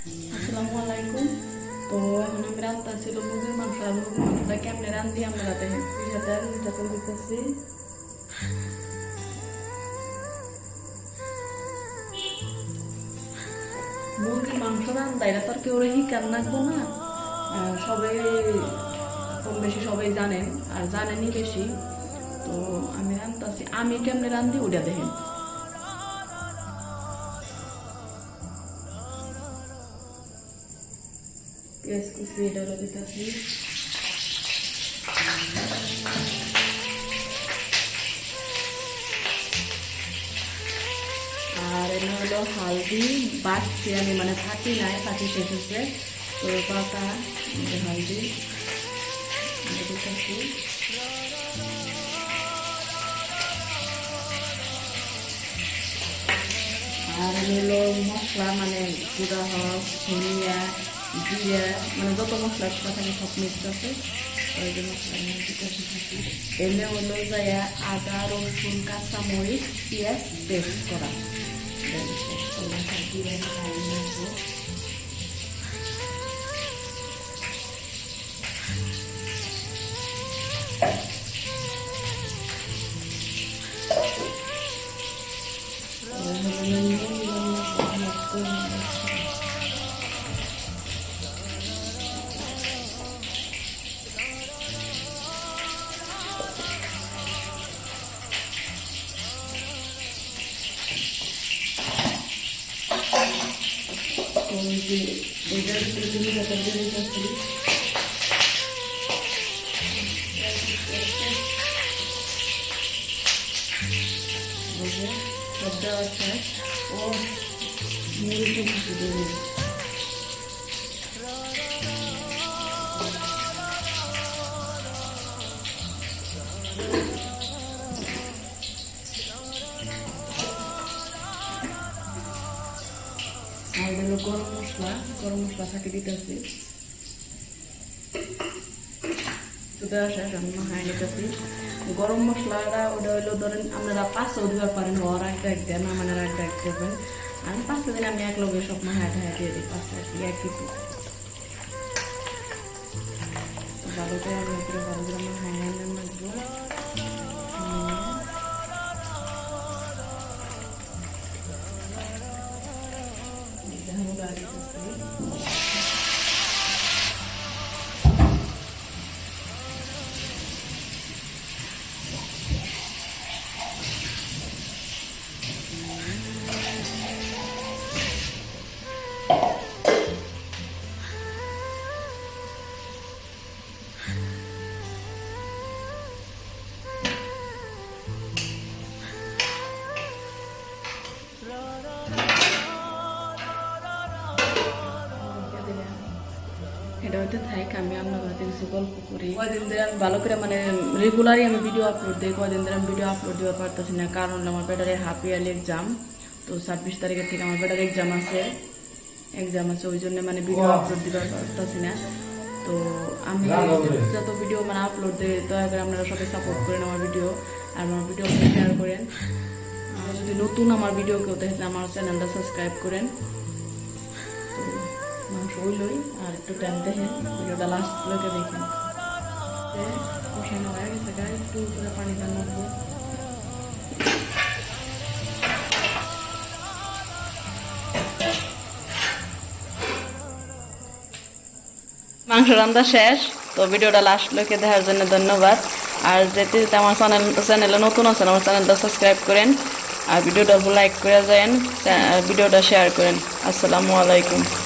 আসসালামু তো এখন আমি মুরগির মাংস আর মুরগির কেমনে রান্ধি আমরা দিতেছি মুরগির মাংস তো আর কেউ হিকার লাগবো না। সবাই কম বেশি সবাই জানেন আর জানেনই বেশি। তো আমি রান্তাছি আমি কেমনে রান্ধি ওটা দেখেন। পেঁয়াজ কুচি এটা হলো দিতেছি আর এনে হলো হালদি বাটছি আমি মানে থাকি নাই, থাকি শেষ হচ্ছে। তো পাতা হালদি। দিতেছি আর হলো মশলা মানে গুঁড়া হক ধনিয়া জিরা মানে যত মশলা একসাথে থাকে সব মিক্স আছে। ওই যে মশলা এমনি হলো যাইয়া আদা, রসুন, কাঁচামরিচ, পেঁয়াজ পেস্ট করা। এটা শেষ ওই যে এটার ভিতরে তুমি যত দিয়ে দিতেছি ওই যে সব দেওয়া আছে ও মুড়িটা কিছু দেবে আর হলো গরম মশলা গরম মশলা থাকে দিতেছি। গরম মশলাটা, ওটা হলো ধরেন আপনারা পাঁচশো দিবার পারেন ওর একটা এক দেন, আমার একটা এক দেবেন। আমি পাঁচশো দিন আমি এক লোকের সব মাহাই ঠাহাই দিয়ে দিই পাঁচশো এক কিছু ভালো করে আমি ভালো করে মাহাই এটা থাক আমি আপনার হাতে কিছু গল্প করি। কয়দিন ধরে? আমি ভালো করে মানে রেগুলারই আমি ভিডিও আপলোড দিই কয়দিন ধরে আমি ভিডিও আপলোড দিতে পারতেছি না কারণ আমার বেটারে হাফ ইয়ারলি এক্সাম তো ছাব্বিশ তারিখের থেকে আমার বেটার এক্সাম আছে। এক্সাম আছে ওই জন্য মানে ভিডিও আপলোড দিতে পারতেছি না। তো আমি যত ভিডিও মানে আপলোড দিই দয়া করে আপনারা সবাই সাপোর্ট করেন আমার ভিডিও আর আমার ভিডিও শেয়ার করেন। আর যদি নতুন আমার ভিডিও কেউ দেখেন আমার চ্যানেলটা সাবস্ক্রাইব করেন। মাংস হইলই আর একটু টাইম দেখেন, ভিডিওটা লাস্ট লোকে দেখেন। একটু করে পানি টান মাংস রান্না শেষ, তো ভিডিওটা লাস্ট লোকে দেখার জন্য ধন্যবাদ। আর যেতে আমার চ্যানেল চ্যানেলে নতুন আছেন, আমার চ্যানেলটা সাবস্ক্রাইব করেন। আর ভিডিওটা লাইক করে যান ভিডিওটা শেয়ার করেন। আসসালামু আলাইকুম।